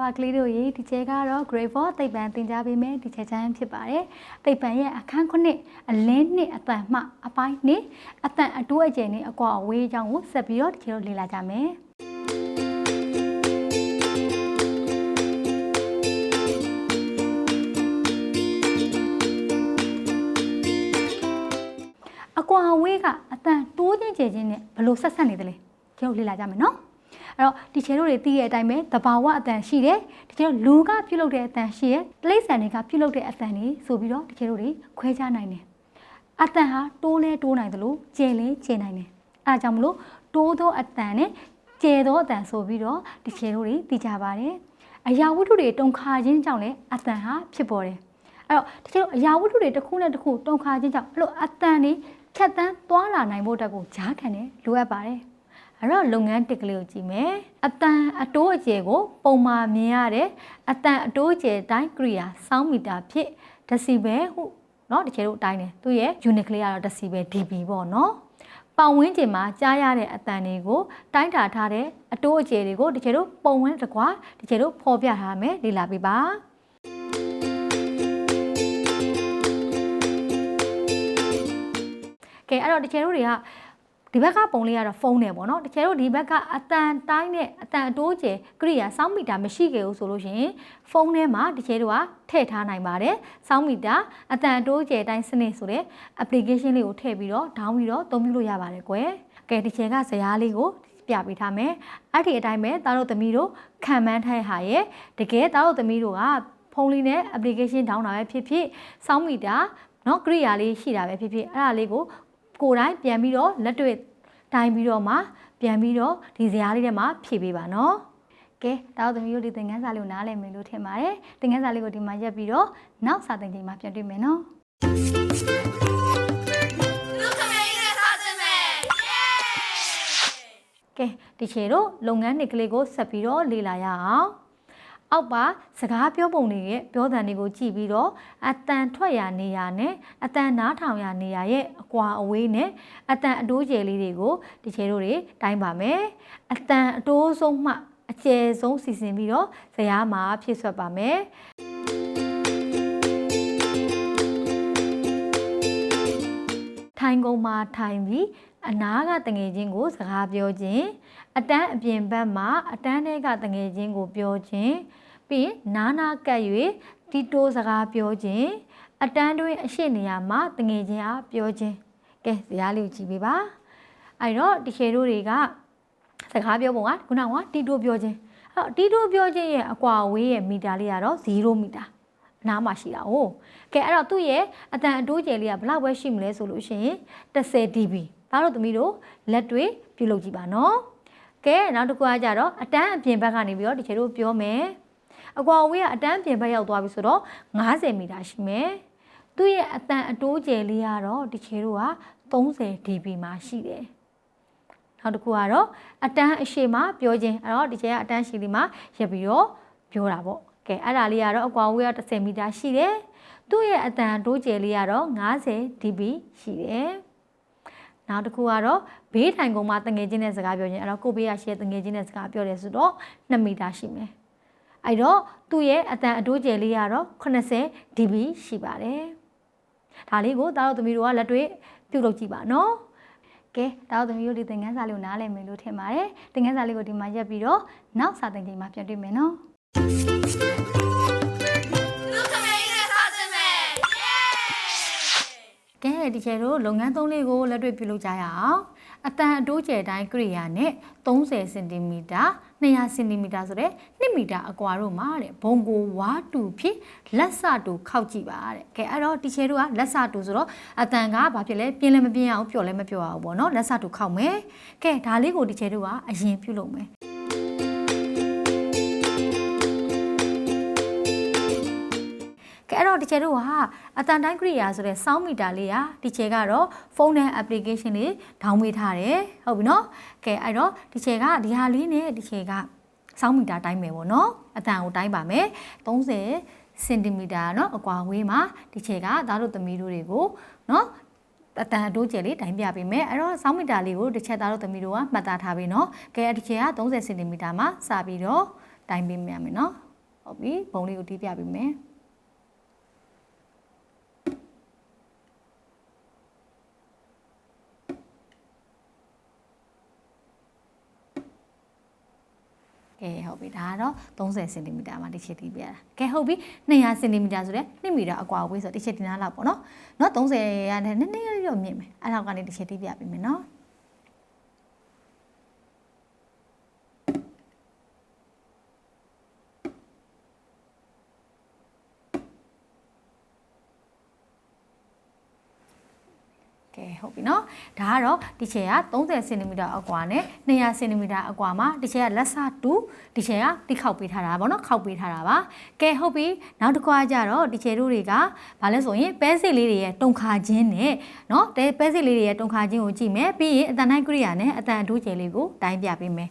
ပါကလေးတို့ရေဒီချဲကတော့ grade 4သိပ္ပံသင်ကြားပေးမယ်ဒီချဲချမ်းဖြစ်ပါတယ်သိပ္ပံရဲ့အခန်းခုနှစ်အလင်းနှစ်အတန်မှအပိုင်းနှစ်အတန်အတိုးအကျယ်နဲ့အကွာအဝေးအကြောင်းကိုဆက်ပြီးတော့ဒီချဲတို့လေ့လာကြမယ်အကွာအဝေးကအတန်တိုးချင်းကျယ်ချင်းနဲ့ဘယ်လိုဆက်ဆက်နေသလဲကျတို့လေ့လာကြမယ်နော် အဲ့တော့ဒီချဲတို့တွေသိတဲ့အတိုင်းပဲသဘာဝအတန်ရှိတယ်ဒီချဲတို့လူကပြုတ်လုပ်တဲ့အတန်ရှိတယ်တိရစ္ဆာန်တွေကပြုတ်လုပ်တဲ့အတန်တွေဆိုပြီးတော့ဒီချဲတို့တွေခွဲခြားနိုင်တယ်အတန်ဟာတိုးလဲတိုးနိုင်တယ်လို့ကျယ်လဲကျယ်နိုင်တယ်အဲဒါကြောင့်မလို့တိုးသောအတန်နဲ့ကျယ်သောအတန်ဆိုပြီးတော့ဒီချဲတို့တွေသိကြပါတယ်အရာဝတ္ထုတွေတုံခါခြင်းကြောင့်လည်းအတန်ဟာဖြစ်ပေါ်တယ်အဲ့တော့ဒီချဲတို့အရာဝတ္ထုတွေတစ်ခုနဲ့တစ်ခုတုံခါခြင်းကြောင့်အဲ့လိုအတန်တွေဖြတ်တန်းသွားလာနိုင်ဖို့အတွက်ကိုကြားခံတယ်လိုအပ်ပါတယ် အဲ့တော့လုပ်ငန်းတစ်ကလေးကိုကြည့်မယ်အတန်အတိုးအကျယ်ကိုပုံမှန်မြင်ရတဲ့အတန်အတိုးအကျယ်တိုင်းကရိယာစောင်းမီတာဖြစ်ဒစီဘယ်ဟုเนาะတကယ်လို့အတိုင်းတယ်သူရဲ့ unit ကလေးကတော့ဒစီဘယ် dB ပေါ့เนาะပတ်ဝန်းကျင်မှာကြားရတဲ့အတန်တွေကိုတိုင်းတာထားတဲ့အတိုးအကျယ်တွေကိုတကယ်လို့ပုံဝန်းတကွာတကယ်လို့ဖော်ပြထားမယ်လေ့လာပေးပါကဲအဲ့တော့တကယ်လို့တွေက ဒီဘက်ကပုံလေးကတော့ဖုန်းနဲ့ပေါ့နော်တကယ်လို့ဒီဘက်ကအတန်တိုင်းနဲ့အတန်အတိုးကျယ်ကရိယာစောင်းမီတာမရှိခဲ့ဘူးဆိုလို့ရှင်ဖုန်းထဲမှာတကယ်လို့ကထည့်ထားနိုင်ပါတယ်စောင်းမီတာအတန်အတိုးကျယ်တိုင်းစနစ်ဆိုတဲ့ application လေးကိုထည့်ပြီးတော့ down ပြီးတော့သုံးပြလို့ရပါတယ်ကွယ်ကဲဒီချက်ကဇာတ်လေးကိုပြပေးထားမယ်အဲ့ဒီအတိုင်းပဲသားတို့သမီးတို့ခံမှန်းထိုက်ဟာရဲ့တကယ်သားတို့သမီးတို့ကဖုန်းလေးနဲ့ application down တာပဲဖြစ်ဖြစ်စောင်းမီတာနော်ကရိယာလေးရှိတာပဲဖြစ်ဖြစ်အဲ့ဒါလေးကို ကိုယ်တိုင်ပြန်ပြီးတော့လက်တွေ့တိုင်းပြီးတော့မှပြန်ပြီးတော့ဒီဇာတ်လေးထဲမှာဖြည့်ပေးပါနော်ကဲတောက်သမီးတို့ဒီသင်ခန်းစာလေးကိုနားလည်မယ်လို့ထင်ပါတယ်သင်ခန်းစာလေးကိုဒီမှာရက်ပြီးတော့နောက်စာသင်ချိန်မှာပြန်တွေ့မယ်နော်လူခမေးနဲ့စားစင်မယ်ယေးကဲဒီချေတို့လုပ်ငန်းတွေကလေးကိုဆက်ပြီးတော့လေ့လာရအောင် အောက်ပါစကားပြောပုံတွေရဲ့ပြောသံတွေကိုကြည့်ပြီးတော့အတန်ထွက်ရနေရနဲ့အတန်နားထောင်ရနေရရဲ့အကွာအဝေးနဲ့အတန်အတိုးကျယ်လေးတွေကိုဒီချေတို့တွေတိုင်းပါမယ်အတန်အတိုးဆုံးမှအကျယ်ဆုံးစီစဉ်ပြီးတော့ဇာတ်မှာဖြည့်ဆွတ်ပါမယ်ထိုင်ကုန်မှာထိုင်ပြီး အနားကတငယ်ချင်းကို စကားပြောခြင်းအတန်းအပြင်ဘက်မှာအတန်းထဲကတငယ်ချင်းကိုပြောခြင်းပြီးရင်နားနာကပ်၍တီတိုးစကားပြောခြင်းအတန်းတွင်အရှိနေရာမှာတငယ်ချင်းအားပြောခြင်းကဲဇာတ်လေးကိုကြည့်ပေးပါအဲ့တော့ဒီရှယ်တို့တွေကစကားပြောပုံကခုနကတီတိုးပြောခြင်းအဲ့တော့တီတိုးပြောခြင်းရဲ့အကွာအဝေးရဲ့မီတာလေးကတော့0မီတာအနားမှာရှိတာ哦ကဲအဲ့တော့သူ့ရဲ့အတန်အတိုးကျယ်လေးကဘယ်လောက်ပဲရှိမလဲဆိုလို့ရှိရင်10 dB ဘာလို့သမီးတို့လက်တွေပြုလုပ်ကြည့်ပါနော်ကဲနောက်တစ်ခုကကြတော့အတန်းအပြင်ဘက်ကနေပြီးတော့ဒီချေတို့ပြောမယ်အကွာအဝေးကအတန်းအပြင်ဘက်ရောက်သွားပြီဆိုတော့90မီတာရှိမယ်သူ့ရဲ့အတန်အတိုးကျယ်လေးကတော့ဒီချေတို့က30 dB မှာရှိတယ်နောက်တစ်ခုကတော့အတန်းအရှိမပြောခြင်းအဲ့တော့ဒီချေကအတန်းရှိလေးမှာရက်ပြီးတော့ပြောတာပေါ့ကဲအဲ့ဒါလေးကတော့အကွာအဝေးက10မီတာရှိတယ်သူ့ရဲ့အတန်တိုးကျယ်လေးကတော့90 dB ရှိတယ် နောက်တစ်ခုကတော့ဘေးထိုင်ကုန်မှာတငယ်ချင်းနဲ့စကားပြောခြင်းအဲ့တော့ကိုဘေးကရှယ်တငယ်ချင်းနဲ့စကားပြောတယ်ဆိုတော့2မီတာရှိမယ်အဲ့တော့သူ့ရဲ့အတန်အတိုးကျယ်လေးကတော့80 dB ရှိပါတယ်ဒါလေးကိုတားတို့သမီးတို့ကလက်တွေ့ပြုလုပ်ကြည့်ပါနော်ကဲတားတို့သမီးတို့ဒီသင်ခန်းစာလေးကိုနားလည်မယ်လို့ထင်ပါတယ်သင်ခန်းစာလေးကိုဒီမှာရက်ပြီးတော့နောက်စာသင်ချိန်မှာပြန်တွေ့မယ်နော် ကဲဒီချေတို့လုပ်ငန်းသုံးလေးကိုလက်တွေ့ပြုလုပ်ကြရအောင်အတန်အတိုးကျယ်တိုင်းကရိယာနဲ့30စင်တီမီတာ200စင်တီမီတာဆိုတဲ့1မီတာအကွာတို့မှာတဲ့ဘုံကိုဝါတူဖြစ်လက်စတူခောက်ကြည့်ပါတဲ့ကဲအဲ့တော့ဒီချေတို့ကလက်စတူဆိုတော့အတန်ကဘာဖြစ်လဲပြင်းလည်းမပြင်းအောင်ပျော့လည်းမပျော့အောင်ပေါ့နော်လက်စတူခောက်မယ်ကဲဒါလေးကိုဒီချေတို့ကအရင်ပြုလုပ်မယ် အဲ့တော့ဒီချေတို့ကအတန်တိုင်းကရိယာဆိုတဲ့စောင်းမီတာလေးอ่ะဒီချေကတော့ဖုန်းနဲ့ application လေးဒေါင်းပေးထားတယ်ဟုတ်ပြီနော်ကဲအဲ့တော့ဒီချေကဒီဟာလေးနဲ့ဒီချေကစောင်းမီတာတိုင်းမယ်ပေါ့နော်အတန်ကိုတိုင်းပါမယ်30စင်တီမီတာเนาะအကွာဝေးမှာဒီချေကသားတို့သမီးတို့တွေကိုเนาะအတန်အတိုးကျယ်လေးတိုင်းပြပေးမယ်အဲ့တော့စောင်းမီတာလေးကိုတစ်ချက်သားတို့သမီးတို့ကမှတ်သားထားပြီเนาะကဲဒီချေက30စင်တီမီတာမှာစပြီးတော့တိုင်းပေးမယ်မယ်เนาะ ဟုတ်ပြီဘုံလေးကိုတီးပြပေးမယ် ကဲဟုတ်ပြီဒါကတော့30စင်တီမီတာမှာတစ်ချက်တီးပြရတာကဲဟုတ်ပြီ200စင်တီမီတာဆိုတဲ့2မီတာအကွာဝေးဆိုတစ်ချက်တီးနားလောက်ပေါ့နော်နော်30ရတဲ့နည်းနည်းရော့မြင့်မယ်အဲ့လောက်ကနေတစ်ချက်တီးပြပေးမယ်နော် တယ်ဟုတ်ပြီနော်ဒါကတော့ဒီချက်က30စင်တီမီတာအကွာနဲ့200စင်တီမီတာအကွာမှာဒီချက်ကလက်စတူဒီချက်ကတိခောက်ပေးထားတာပေါ့နော်ခောက်ပေးထားတာပါကဲဟုတ်ပြီနောက်တစ်ခွာကြတော့ဒီချက်တို့တွေကဘာလဲဆိုရင်ပဲစစ်လေးတွေရဲ့တုံခါခြင်းနဲ့နော်ပဲစစ်လေးတွေရဲ့တုံခါခြင်းကိုကြည့်မယ်ပြီးရင်အတန်တိုင်းကိရိယာနဲ့အတန်အထူးကျယ်လေးကိုတိုင်းပြပေးမယ်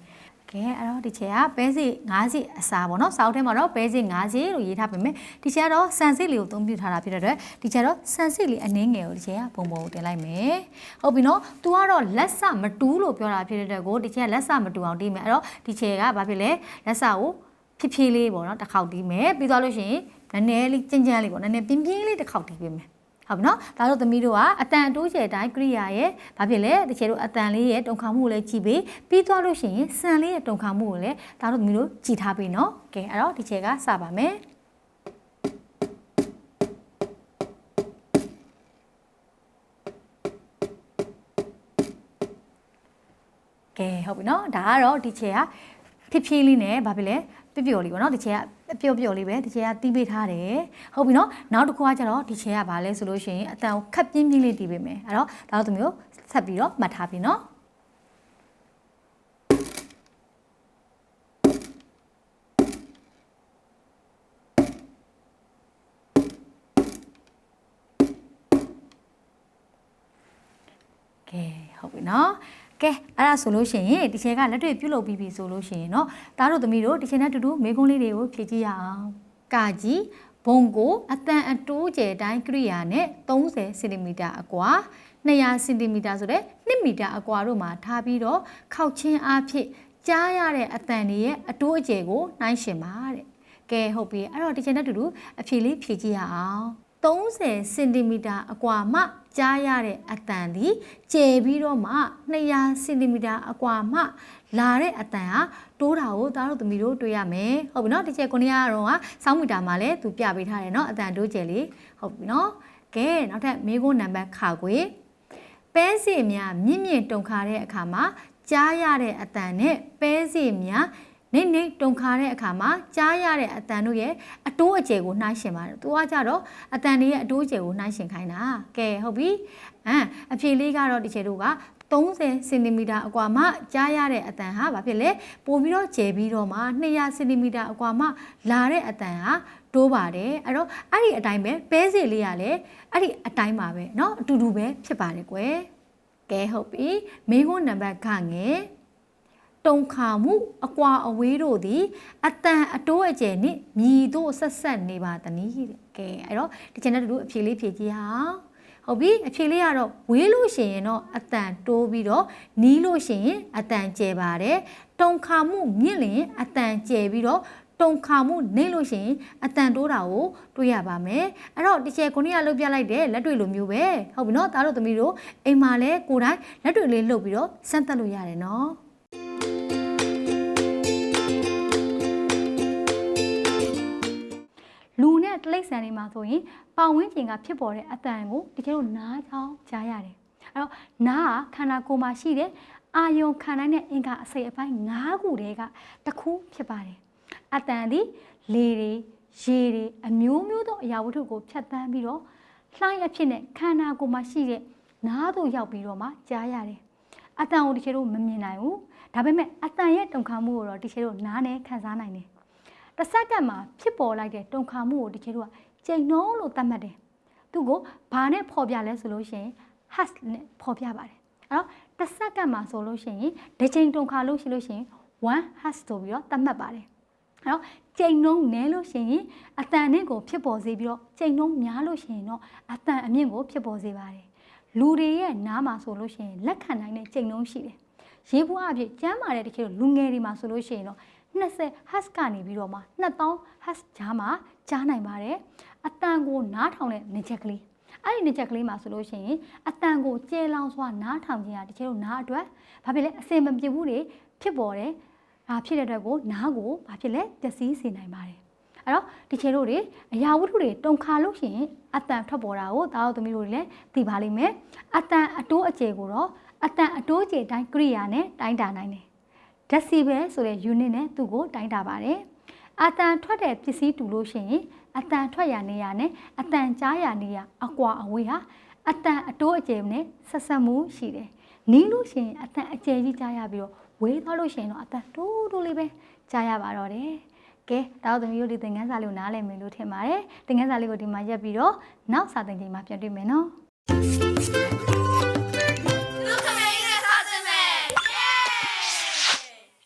ကဲအဲ့တော့ဒီချေကပဲစီ9စီအစာပေါ့နော်စောက်ထဲမှာတော့ပဲစီ9စီလို့ရေးထားပေးမယ်ဒီချေကတော့ဆန်စစ်လေးကိုအသုံးပြုထားတာဖြစ်တဲ့အတွက်ဒီချေတော့ဆန်စစ်လေးအနှင်းငယ်ကိုဒီချေကပုံပုံကိုတင်လိုက်မယ်ဟုတ်ပြီနော် तू ကတော့လက်စမတူးလို့ပြောတာဖြစ်တဲ့အတွက်ကိုဒီချေကလက်စမတူအောင်တီးမယ်အဲ့တော့ဒီချေကဘာဖြစ်လဲလက်စကိုဖြည်းဖြည်းလေးပေါ့နော်တစ်ခေါက်တီးမယ်ပြီးသွားလို့ရှိရင်နည်းနည်းလေးကြမ်းကြမ်းလေးပေါ့နည်းနည်းပြင်းပြင်းလေးတစ်ခေါက်တီးပေးမယ် ဟုတ်ပြီနော်ဒါတို့သမီးတို့ကအတန်တိုးချေတိုင်းကရိယာရဲ့ဘာဖြစ်လဲတချေတို့အတန်လေးရဲ့တုံခါမှုကိုလည်းကြည့်ပေးပြီးသွားလို့ရှိရင်စံလေးရဲ့တုံခါမှုကိုလည်းဒါတို့သမီးတို့ကြည့်ထားပေးနော်ကဲအဲ့တော့ဒီချေကစပါမယ်ကဲဟုတ်ပြီနော်ဒါကတော့ဒီချေကဖြစ်ဖြည်းလေးနဲ့ဘာဖြစ်လဲပျော်ပျော်လေးပေါ့နော်ဒီချေက ပျော်ပျော်လေးပဲဒီချေကတီးပေးထားတယ်ဟုတ်ပြီနော်နောက်တစ်ခုကကျတော့ဒီချေကဘာလဲဆိုလို့ရှိရင်အတန်ကိုခက်ပြင်းပြင်းလေးတီးပေးမယ်အဲ့တော့ဒါတို့မျိုးဆက်ပြီးတော့မှတ်ထားပြီနော်ကဲဟုတ်ပြီနော် ကဲအဲ့ဒါဆိုလို့ရှိရင်ဒီချေကလက်တွေ့ပြုတ်လုပ်ပြီးပြီဆိုလို့ရှိရင်เนาะဒါတို့သမီးတို့ဒီချေနဲ့အတူတူမေကုန်းလေးတွေကိုဖြည့်ကြည့်ရအောင်ကာကြီးဘုံကိုအတန်အတိုးကျယ်တိုင်းကရိယာနဲ့30စင်တီမီတာအကွာ200စင်တီမီတာဆိုတဲ့1မီတာအကွာတို့မှာထားပြီးတော့ခောက်ချင်းအားဖြင့်ကြားရတဲ့အတန်တွေရဲ့အတိုးအကျယ်ကိုနှိုင်းရှင်ပါတဲ့ကဲဟုတ်ပြီအဲ့တော့ဒီချေနဲ့အတူတူအဖြေလေးဖြည့်ကြည့်ရအောင် 30စင်တီမီတာအကွာမှကြားရတဲ့အတန်ဒီကျယ်ပြီးတော့မှ200စင်တီမီတာအကွာမှလာတဲ့အတန်ဟာတိုးတာကိုသားတို့သမီးတို့တွေ့ရမယ်ဟုတ်ပြီနော်ဒီကျယ်ကိုနေရတော့ကစောင်းမီတာမှာလည်းသူပြပေးထားတယ်နော်အတန်တိုးကျယ်လေးဟုတ်ပြီနော်ကဲနောက်ထပ်မေးခွန်းနံပါတ်ခါခွေပဲစီများမြင့်မြင့်တုံခါတဲ့အခါမှာကြားရတဲ့အတန်နဲ့ပဲစီများ နေနေတုံခါတဲ့အခါမှာကြားရတဲ့အတန်တို့ရဲ့အတိုးအကျယ်ကိုနှိုင်းရှင်ပါတယ်။သူကကြတော့အတန်တွေရဲ့အတိုးအကျယ်ကိုနှိုင်းရှင်ခိုင်းတာ။ကဲဟုတ်ပြီ။အမ်အဖြေလေးကတော့ဒီချေတို့က30စင်တီမီတာအကွာမှကြားရတဲ့အတန်ဟာဘာဖြစ်လဲပို့ပြီးတော့ကျယ်ပြီးတော့မှ200စင်တီမီတာအကွာမှလာတဲ့အတန်ဟာတိုးပါတယ်အဲ့တော့အဲ့ဒီအတိုင်းပဲပဲစီလေးကလည်းအဲ့ဒီအတိုင်းပါပဲเนาะအတူတူပဲဖြစ်ပါတယ်ကွယ်ကဲဟုတ်ပြီမိခွန်းနံပါတ်ခငယ် တုံခါမှုအကွာအဝေးတို့သည်အတန်အတိုးအကျယ်နှင့်မြည်တို့ဆက်ဆက်နေပါတနည်းတဲ့ကဲအဲ့တော့ဒီချင်တဲ့တူအဖြေလေးဖြေကြည့်အောင်ဟုတ်ပြီအဖြေလေးကတော့ဝေးလို့ရှိရင်တော့အတန်တိုးပြီးတော့နီးလို့ရှိရင်အတန်ကျယ်ပါတယ်တုံခါမှုမြင့်လျင်အတန်ကျယ်ပြီးတော့တုံခါမှုနေလို့ရှိရင်အတန်တိုးတာကိုတွေ့ရပါမယ်အဲ့တော့ဒီချေခုနေ့ကလှုပ်ပြလိုက်တဲ့လက်တွေလိုမျိုးပဲဟုတ်ပြီနော်သားတို့သမီးတို့အိမ်မှာလဲကိုယ်တိုင်လက်တွေလေးလှုပ်ပြီးတော့စမ်းသပ်လို့ရတယ်နော် တိရစ္ဆာန်တွေမှာဆိုရင်ပတ်ဝန်းကျင်ကဖြစ်ပေါ်တဲ့အတန်ကိုတကယ်လို့နားချောင်းကြားရတယ်။အဲ့တော့နားကခန္ဓာကိုယ်မှာရှိတဲ့အာယုံခံနိုင်တဲ့အင်္ဂါအစိတ်အပိုင်း၅ခုတည်းကတစ်ခုဖြစ်ပါတယ်။အတန်သည်လေတွေရေတွေအမျိုးမျိုးသောအရာဝတ္ထုကိုဖြတ်သန်းပြီးတော့လှိုင်းအဖြစ်နဲ့ခန္ဓာကိုယ်မှာရှိတဲ့နားသို့ရောက်ပြီးတော့မှကြားရတယ်။အတန်ကိုတကယ်လို့မမြင်နိုင်ဘူး။ဒါပေမဲ့အတန်ရဲ့တုန်ခါမှုကိုတော့တကယ်လို့နားနဲ့ခံစားနိုင်တယ်။ တစ်စက္ကန့်မှာဖြစ်ပေါ်လိုက်တဲ့တုန်ခါမှုကိုတကယ်တော့ချိန်နှုန်းလို့သတ်မှတ်တယ်။သူ့ကိုဘာနဲ့ဖော်ပြလဲဆိုလို့ရှိရင် hash နဲ့ဖော်ပြပါတယ်။အဲ့တော့တစ်စက္ကန့်မှာဆိုလို့ရှိရင်ဒီချိန်တုန်ခါလို့ရှိလို့ရှိရင်1 hash ဆိုပြီးတော့သတ်မှတ်ပါတယ်။အဲ့တော့ချိန်နှုန်းနည်းလို့ရှိရင်အတန်နဲ့ကိုဖြစ်ပေါ်စေပြီးတော့ချိန်နှုန်းများလို့ရှိရင်တော့အတန်အမြင့်ကိုဖြစ်ပေါ်စေပါတယ်။လူတွေရဲ့နားမှာဆိုလို့ရှိရင်လက်ခံနိုင်တဲ့ချိန်နှုန်းရှိတယ်။ရေဘူးအဖြစ်ကျမ်းမာတဲ့တကယ်လို့လူငယ်တွေမှာဆိုလို့ရှိရင်တော့ 20 hertz ကနေပြီးတော့မှ2000 hertz ကြားမှာကြားနိုင်ပါတယ်အတန်ကိုနားထောင်တဲ့နေချက်ကလေးအဲ့ဒီနေချက်ကလေးမှာဆိုလို့ရှိရင်အတန်ကိုကျဲလောင်စွာနားထောင်ခြင်းဟာတကယ်လို့နားအတွက်ဘာဖြစ်လဲအစင်မပြေဘူးတွေဖြစ်ပေါ်တယ်ဒါဖြစ်တဲ့အတွက်ကိုနားကိုဘာဖြစ်လဲပျက်စီးစေနိုင်ပါတယ်အဲ့တော့ဒီချေတို့တွေအရာဝတ္ထုတွေတုံခါလို့ရှိရင်အတန်ထွက်ပေါ်တာကိုတာတို့သမီးတို့တွေလည်းသိပါလိမ့်မယ်အတန်အတိုးအကျယ်ကိုတော့အတန်အတိုးအကျယ်တိုင်းကရိယာနဲ့တိုင်းတာနိုင်တယ် decibel ဆိုတဲ့ unit နဲ့သူ့ကိုတိုင်းတာပါတယ်အတန်ထွက်တဲ့ပစ္စည်းတူလို့ရှိရင်အတန်ထွက်ရနေရနဲ့အတန်ကြားရနေရအကွာအဝေးဟာအတန်အတိုးအကျယ်နဲ့ဆက်ဆက်မှုရှိတယ်နီးလို့ရှိရင်အတန်အကျယ်ကြီးကြားရပြီးတော့ဝေးသွားလို့ရှိရင်တော့အတန်တိုးတိုးလေးပဲကြားရပါတော့တယ်ကဲတောက်သမီးတို့ဒီသင်ခန်းစာလေးကိုနားလည်မယ်လို့ထင်ပါတယ်သင်ခန်းစာလေးကိုဒီမှာရက်ပြီးတော့နောက်စာသင်ချိန်မှာပြန်တွေ့မယ်နော်